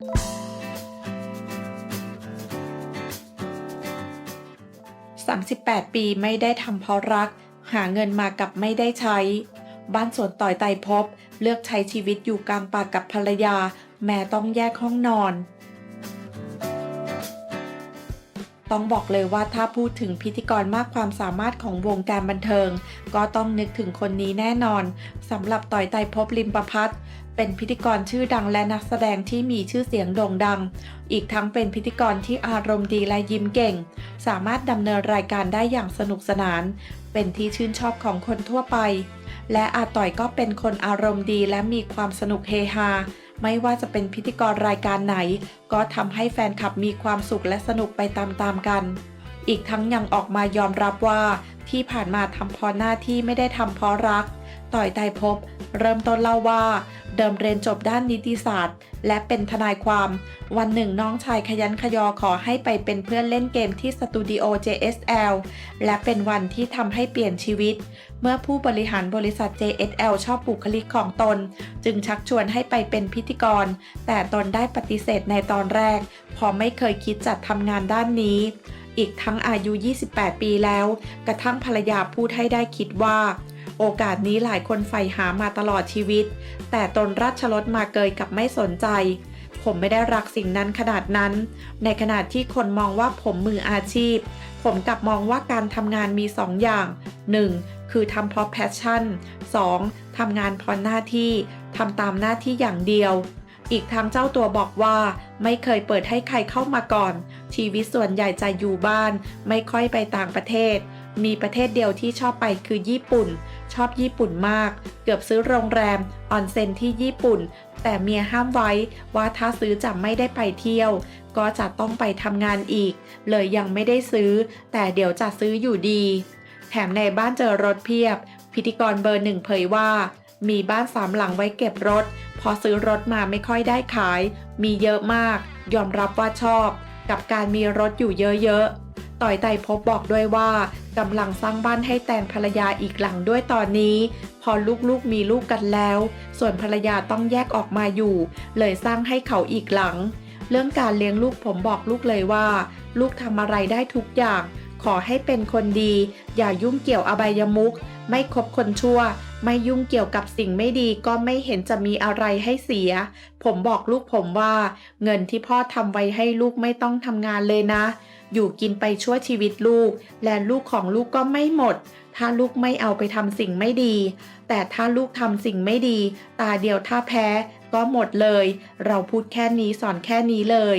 38 ปีไม่ได้ทำเพราะรัก หาเงินมากับไม่ได้ใช้ บ้านสวนต่อยไตรภพเลือกใช้ชีวิตอยู่กลางป่ากับภรรยา แม้ต้องแยกห้องนอน ต้องบอกเลยว่าถ้าพูดถึงพิธีกรมากความสามารถของวงการบันเทิง ก็ต้องนึกถึงคนนี้แน่นอนสำหรับต่อยไตรภพลิมประพัฒน์ เป็นพิธีกรชื่อดังและนักแสดงที่มีชื่อเสียงโด่งดัง อีกทั้งเป็นพิธีกรที่อารมณ์ดีและยิ้มเก่ง สามารถดำเนินรายการได้อย่างสนุกสนาน เป็นที่ชื่นชอบของคนทั่วไป และอาต่อยก็เป็นคนอารมณ์ดีและมีความสนุกเฮฮาไม่ว่าจะเป็นพิธีกรรายการไหน ก็ทำให้แฟนคลับมีความสุขและสนุกไปตามๆกัน อีกทั้งยังออกมายอมรับว่าที่ผ่านมาทำเพราะหน้าที่ไม่ได้ทำเพราะรัก ต่อยไตรภพเริ่มต้นเล่าว่า เดิมเรียนจบด้านนิติศาสตร์ และเป็นทนายความ วันหนึ่งน้องชายขยันขยอขอให้ไปเป็นเพื่อนเล่นเกมที่สตูดิโอ JSL และเป็นวันที่ทำให้เปลี่ยนชีวิต เมื่อผู้บริหารบริษัท JSL ชอบบุคลิกของตน จึงชักชวนให้ไปเป็นพิธีกร แต่ตนได้ปฏิเสธในตอนแรกเพราะไม่เคยคิดจัดทำงานด้านนี้อีกทั้งอายุ 28 ปีแล้ว กระทั่งภรรยาพูดให้ได้คิดว่า โอกาสนี้หลายคนใฝ่หามาตลอดชีวิต แต่ตนราชรถมาเกยกับไม่สนใจ ผมไม่ได้รักสิ่งนั้นขนาดนั้น ในขณะที่คนมองว่าผมมืออาชีพ ผมกลับมองว่าการทำงานมี2ออย่าง 1. คือทำเพราะแพชชั่น 2. ทำงานเพราะหน้าที่ทำตามหน้าที่อย่างเดียว อีกทั้งเจ้าตัวบอกว่า ไม่เคยเปิดให้ใครเข้ามาก่อน ชีวิตส่วนใหญ่จะอยู่บ้าน ไม่ค่อยไปต่างประเทศมีประเทศเดียวที่ชอบไปคือญี่ปุ่น ชอบญี่ปุ่นมาก เกือบซื้อโรงแรมออนเซ็นที่ญี่ปุ่น แต่เมียห้ามไว้ว่าถ้าซื้อจะไม่ได้ไปเที่ยว ก็จะต้องไปทำงานอีก เลยยังไม่ได้ซื้อ แต่เดี๋ยวจะซื้ออยู่ดี แถมในบ้านเจอรถเพียบ พิธีกรเบอร์หนึ่งเผยว่า มีบ้านสามหลังไว้เก็บรถ พอซื้อรถมาไม่ค่อยได้ขาย มีเยอะมาก ยอมรับว่าชอบ กับการมีรถอยู่เยอะๆ ต่อยไตพบบอกด้วยว่ากำลังสร้างบ้านให้แตนภรรยาอีกหลังด้วยตอนนี้ พอลูกๆมีลูกกันแล้ว ส่วนภรรยาต้องแยกออกมาอยู่ เลยสร้างให้เขาอีกหลัง เรื่องการเลี้ยงลูกผมบอกลูกเลยว่า ลูกทำอะไรได้ทุกอย่าง ขอให้เป็นคนดี อย่ายุ่งเกี่ยวอบายมุขไม่คบคนชั่ว ไม่ยุ่งเกี่ยวกับสิ่งไม่ดีก็ไม่เห็นจะมีอะไรให้เสีย ผมบอกลูกผมว่า เงินที่พ่อทำไว้ให้ลูกไม่ต้องทำงานเลยนะ อยู่กินไปชั่วชีวิตลูก และลูกของลูกก็ไม่หมด ถ้าลูกไม่เอาไปทำสิ่งไม่ดี แต่ถ้าลูกทำสิ่งไม่ดี ตาเดียวถ้าแพ้ก็หมดเลย เราพูดแค่นี้สอนแค่นี้เลย